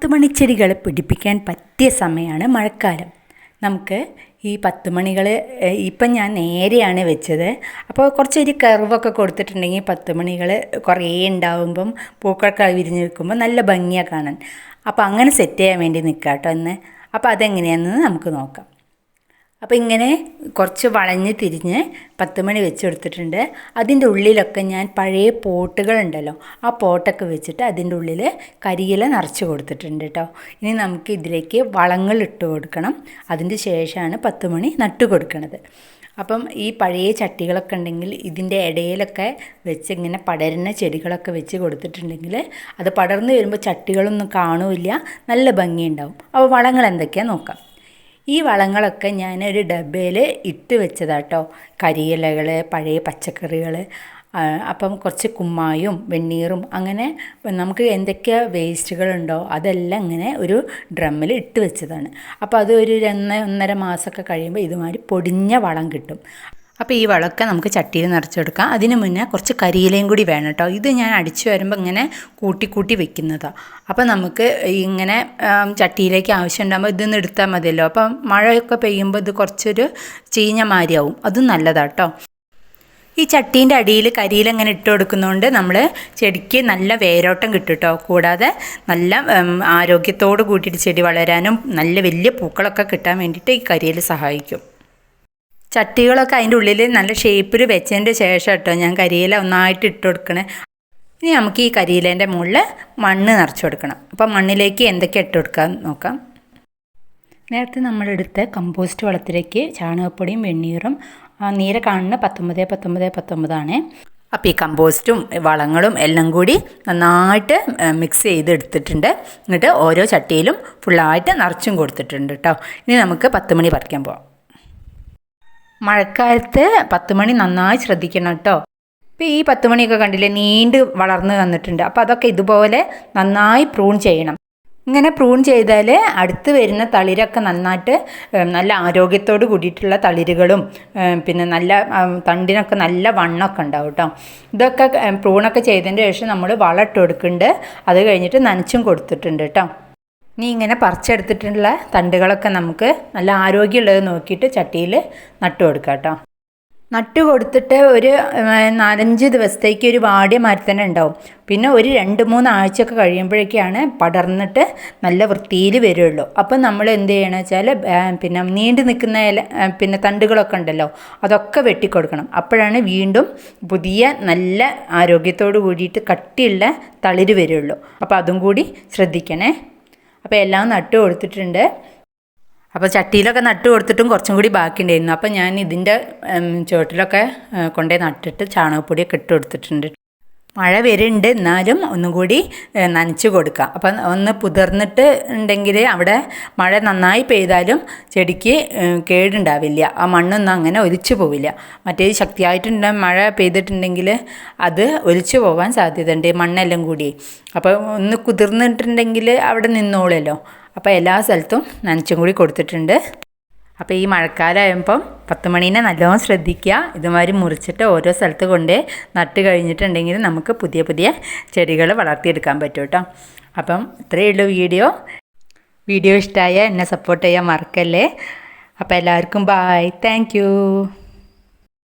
പത്ത് മണിച്ചെടികൾ പിടിപ്പിക്കാൻ പറ്റിയ സമയമാണ് മഴക്കാലം. നമുക്ക് ഈ പത്ത് മണികൾ ഇപ്പം ഞാൻ നേരെയാണ് വെച്ചത്. അപ്പോൾ കുറച്ചൊരു കർവൊക്കെ കൊടുത്തിട്ടുണ്ടെങ്കിൽ പത്ത് മണികൾ കുറേ ഉണ്ടാവുമ്പം പൂക്കളൊക്കെ വിരിഞ്ഞ് നിൽക്കുമ്പോൾ നല്ല ഭംഗിയാണ് കാണാൻ. അപ്പോൾ അങ്ങനെ സെറ്റ് ചെയ്യാൻ വേണ്ടി നിൽക്കാം കേട്ടോ ഇന്ന്. അപ്പോൾ അതെങ്ങനെയാണെന്ന് നമുക്ക് നോക്കാം. അപ്പോൾ ഇങ്ങനെ കുറച്ച് വളഞ്ഞ് തിരിഞ്ഞ് പത്ത് മണി വെച്ച് കൊടുത്തിട്ടുണ്ട്. അതിന്റെ ഉള്ളിലൊക്കെ ഞാൻ പഴയ പോട്ടുകളുണ്ടല്ലോ ആ പോട്ടൊക്കെ വെച്ചിട്ട് അതിന്റെ ഉള്ളിൽ കരിയില നിറച്ച് കൊടുത്തിട്ടുണ്ട് കേട്ടോ ഇനി നമുക്ക് ഇതിലേക്ക് വളങ്ങൾ ഇട്ട് കൊടുക്കണം. അതിന്റെ ശേഷമാണ് പത്ത് മണി നട്ട് കൊടുക്കണത്. അപ്പം ഈ പഴയ ചട്ടികളൊക്കെ ഉണ്ടെങ്കിൽ ഇതിന്റെ ഇടയിലൊക്കെ വെച്ച് ഇങ്ങനെ പടരുന്ന ചെടികളൊക്കെ വെച്ച് കൊടുത്തിട്ടുണ്ടെങ്കിൽ അത് പടർന്നു വരുമ്പോൾ ചട്ടികളൊന്നും കാണൂല്ല നല്ല ഭംഗിയുണ്ടാവും. അപ്പോൾ വളങ്ങൾ എന്തൊക്കെയാണെന്ന് നോക്കാം. ഈ വളങ്ങളൊക്കെ ഞാൻ ഒരു ഡബയിൽ ഇട്ട് വെച്ചതാട്ടോ. കരിയിലകൾ പഴയ പച്ചക്കറികൾ അപ്പം കുറച്ച് കുമ്മായും വെണ്ണീറും അങ്ങനെ നമുക്ക് എന്തൊക്കെ വേസ്റ്റുകളുണ്ടോ അതെല്ലാം ഇങ്ങനെ ഒരു ഡ്രമ്മിൽ ഇട്ട് വെച്ചതാണ്. അപ്പോൾ അത് ഒരു ഒന്ന് ഒന്നര മാസമൊക്കെ കഴിയുമ്പോൾ ഇതുമാതിരി പൊടിഞ്ഞ വളം കിട്ടും. അപ്പോൾ ഈ വളമൊക്കെ നമുക്ക് ചട്ടിയിൽ നിറച്ചെടുക്കാം അതിന് മുന്നേ കുറച്ച് കരിയിലയും കൂടി വേണം കേട്ടോ. ഇത് ഞാൻ അടിച്ചു വരുമ്പോൾ ഇങ്ങനെ കൂട്ടി കൂട്ടി വെക്കുന്നതാണ് അപ്പോൾ നമുക്ക് ഇങ്ങനെ ചട്ടിയിലേക്ക് ആവശ്യം ഉണ്ടാകുമ്പോൾ ഇതൊന്ന് എടുത്താൽ മതിയല്ലോ. അപ്പം മഴയൊക്കെ പെയ്യുമ്പോൾ ഇത് കുറച്ചൊരു ചീഞ്ഞ മാരിയാവും. അതും നല്ലതാട്ടോ ഈ ചട്ടീന്റെ അടിയിൽ കരിയിലങ്ങനെ ഇട്ട് കൊടുക്കുന്നതുകൊണ്ട് നമ്മൾ ചെടിക്ക് നല്ല വേരോട്ടം കിട്ടും കേട്ടോ. കൂടാതെ നല്ല ആരോഗ്യത്തോട് കൂട്ടിയിട്ട് ചെടി വളരാനും നല്ല വലിയ പൂക്കളൊക്കെ കിട്ടാൻ വേണ്ടിയിട്ട് ഈ കരിയിൽ സഹായിക്കും. ചട്ടികളൊക്കെ അതിന്റെ ഉള്ളിൽ നല്ല ഷേപ്പിൽ വെച്ചതിന്റെ ശേഷം കേട്ടോ ഞാൻ കരിയില ഒന്നായിട്ട് ഇട്ട് കൊടുക്കണേ. ഇനി നമുക്ക് ഈ കരിയിലേന്റെ മുകളിൽ മണ്ണ് നിറച്ച് കൊടുക്കണം. അപ്പം മണ്ണിലേക്ക് എന്തൊക്കെ ഇട്ട് കൊടുക്കാൻ നോക്കാം. നേരത്തെ നമ്മളെടുത്ത കമ്പോസ്റ്റ് വളത്തിലേക്ക് ചാണകപ്പൊടിയും വെണ്ണീറും നീര കാണുന്ന പത്തൊമ്പത് പത്തൊമ്പത് പത്തൊമ്പതാണ് അപ്പോൾ ഈ കമ്പോസ്റ്റും വളങ്ങളും എല്ലാം കൂടി നന്നായിട്ട് മിക്സ് ചെയ്ത് എടുത്തിട്ടുണ്ട് എന്നിട്ട് ഓരോ ചട്ടിയിലും ഫുള്ളായിട്ട് നിറച്ചും കൊടുത്തിട്ടുണ്ട് കേട്ടോ ഇനി നമുക്ക് പത്ത് മണി പറിക്കാൻ പോവാം. മഴക്കാലത്ത് പത്ത് മണി നന്നായി ശ്രദ്ധിക്കണം കേട്ടോ ഇപ്പോൾ ഈ പത്ത് മണിയൊക്കെ കണ്ടില്ലേ നീണ്ട് വളർന്നു തന്നിട്ടുണ്ട് അപ്പോൾ അതൊക്കെ ഇതുപോലെ നന്നായി പ്രൂൺ ചെയ്യണം. ഇങ്ങനെ പ്രൂൺ ചെയ്താൽ അടുത്ത് വരുന്ന തളിരൊക്കെ നന്നായിട്ട് നല്ല ആരോഗ്യത്തോട് കൂടിയിട്ടുള്ള തളിരുകളും പിന്നെ നല്ല തണ്ടിനൊക്കെ നല്ല വണ്ണമൊക്കെ ഉണ്ടാവും കേട്ടോ ഇതൊക്കെ പ്രൂണൊക്കെ ചെയ്തതിന് ശേഷം നമ്മൾ വളം ഇട്ട് കൊടുക്കുന്നുണ്ട്. അത് കഴിഞ്ഞിട്ട് നനച്ചും കൊടുത്തിട്ടുണ്ട് കേട്ടോ ഇനി ഇങ്ങനെ പറിച്ചെടുത്തിട്ടുള്ള തണ്ടുകളൊക്കെ നമുക്ക് നല്ല ആരോഗ്യമുള്ളത് നോക്കിയിട്ട് ചട്ടിയിൽ നട്ടു കൊടുക്കാം കേട്ടോ. നട്ടു കൊടുത്തിട്ട് ഒരു നാലഞ്ച് ദിവസത്തേക്ക് ഒരു വാടിയ മാതിരി തന്നെ ഉണ്ടാവും. പിന്നെ ഒരു രണ്ട് മൂന്ന് ആഴ്ചയൊക്കെ കഴിയുമ്പോഴേക്കാണ് പടർന്നിട്ട് നല്ല വൃത്തിയിൽ വരുള്ളൂ. അപ്പം നമ്മൾ എന്ത് ചെയ്യണം വെച്ചാൽ പിന്നെ നീണ്ടു നിൽക്കുന്ന ഇല പിന്നെ തണ്ടുകളൊക്കെ ഉണ്ടല്ലോ അതൊക്കെ വെട്ടിക്കൊടുക്കണം അപ്പോഴാണ് വീണ്ടും പുതിയ നല്ല ആരോഗ്യത്തോട് കൂടിയിട്ട് കട്ടിയുള്ള തളിര് വരുള്ളൂ. അപ്പോൾ അതും കൂടി ശ്രദ്ധിക്കണേ. അപ്പോൾ എല്ലാം നട്ടു കൊടുത്തിട്ടുണ്ട്. അപ്പോൾ ചട്ടിയിലൊക്കെ നട്ടു കൊടുത്തിട്ടും കുറച്ചും കൂടി ബാക്കിയുണ്ടായിരുന്നു. അപ്പോൾ ഞാൻ ഇതിന്റെ ചുവട്ടിലൊക്കെ കൊണ്ടുപോയി നട്ടിട്ട് ചാണകപ്പൊടിയൊക്കെ ഇട്ട് കൊടുത്തിട്ടുണ്ട്. മഴ വരുന്നുണ്ട് എന്നാലും ഒന്നും കൂടി നനച്ച് കൊടുക്കാം. അപ്പം ഒന്ന് പുതിർന്നിട്ട് ഉണ്ടെങ്കിൽ അവിടെ മഴ നന്നായി പെയ്താലും ചെടിക്ക് കേടുണ്ടാവില്ല. ആ മണ്ണൊന്നും അങ്ങനെ ഒലിച്ചു പോവില്ല. മറ്റേ ശക്തിയായിട്ടുണ്ട് മഴ പെയ്തിട്ടുണ്ടെങ്കിൽ അത് ഒലിച്ചു പോകാൻ സാധ്യതയുണ്ട് മണ്ണെല്ലാം കൂടി. അപ്പോൾ ഒന്ന് കുതിർന്നിട്ടുണ്ടെങ്കിൽ അവിടെ നിന്നോളല്ലോ. അപ്പോൾ എല്ലാ സ്ഥലത്തും നനച്ചും കൂടി കൊടുത്തിട്ടുണ്ട്. അപ്പോൾ ഈ മഴക്കാലമാകുമ്പം പത്ത് മണീനെ നല്ലോണം ശ്രദ്ധിക്കുക ഇതുമാതിരി മുറിച്ചിട്ട് ഓരോ സ്ഥലത്ത് കൊണ്ട് നട്ട് കഴിഞ്ഞിട്ടുണ്ടെങ്കിൽ നമുക്ക് പുതിയ പുതിയ ചെടികൾ വളർത്തിയെടുക്കാൻ പറ്റും കേട്ടോ അപ്പം ഇത്രയേ ഉള്ളൂ വീഡിയോ. വീഡിയോ ഇഷ്ടമായ എന്നെ സപ്പോർട്ട് ചെയ്യാൻ മറക്കല്ലേ. അപ്പോൾ എല്ലാവർക്കും ബായ് താങ്ക്